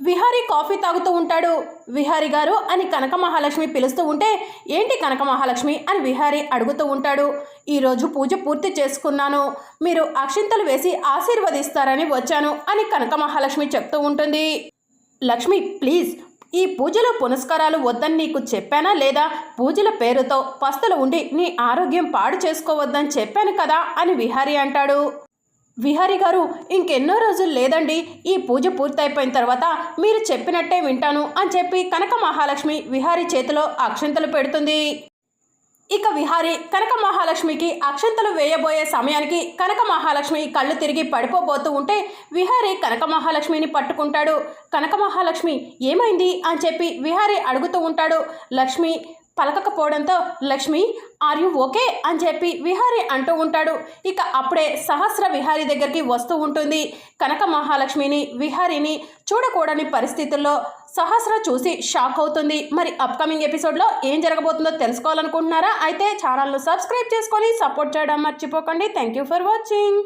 Vihari coffee తాగుతూ ఉంటాడు. విహారీ గారు అని కనక మహాలక్ష్మి పిలుస్తూ ఉంటే ఏంటి కనక మహాలక్ష్మి అని విహారీ అడుగుతూ ఉంటాడు. ఈరోజు పూజ పూర్తి చేసుకున్నాను. మీరు అక్షింతలు వేసి ఆశీర్వదిస్తారని వచ్చాను అని కనక మహాలక్ష్మి చెప్తూ ఉంటుంది. లక్ష్మి ప్లీజ్ ఈ పూజలో పునస్కారాలు వద్దని నీకు చెప్పానా లేదా? పూజల పేరుతో పస్తులు ఉండి నీ ఆరోగ్యం పాడు చేసుకోవద్దని చెప్పాను కదా అని విహారీ అంటాడు. విహారీ గారు ఇంకెన్నో రోజులు లేదండి. ఈ పూజ పూర్తయిపోయిన తర్వాత మీరు చెప్పినట్టే వింటాను అని చెప్పి కనక మహాలక్ష్మి విహారీ చేతిలో అక్షంతలు పెడుతుంది. ఇక విహారి కనక మహాలక్ష్మికి అక్షంతలు వేయబోయే సమయానికి కనక మహాలక్ష్మి కళ్ళు తిరిగి పడిపోబోతూ ఉంటే విహారి కనక మహాలక్ష్మిని పట్టుకుంటాడు. కనక మహాలక్ష్మి ఏమైంది? అని చెప్పి విహారి అడుగుతూ ఉంటాడు. లక్ష్మి పలకకపోవడంతో లక్ష్మి ఆర్ యు ఓకే? అని చెప్పి విహారి అంటూ ఉంటాడు. ఇక అప్పుడే సహస్ర విహారి దగ్గరికి వస్తూ ఉంటుంది. కనక మహాలక్ష్మిని విహారిని చూడకూడని పరిస్థితుల్లో సహస్ర చూసి షాక్ అవుతుంది. మరి అప్కమింగ్ ఎపిసోడ్లో ఏం జరగబోతుందో తెలుసుకోవాలనుకుంటున్నారా? అయితే ఛానల్ను సబ్స్క్రైబ్ చేసుకొని సపోర్ట్ చేయడం మర్చిపోకండి. Thank you for watching.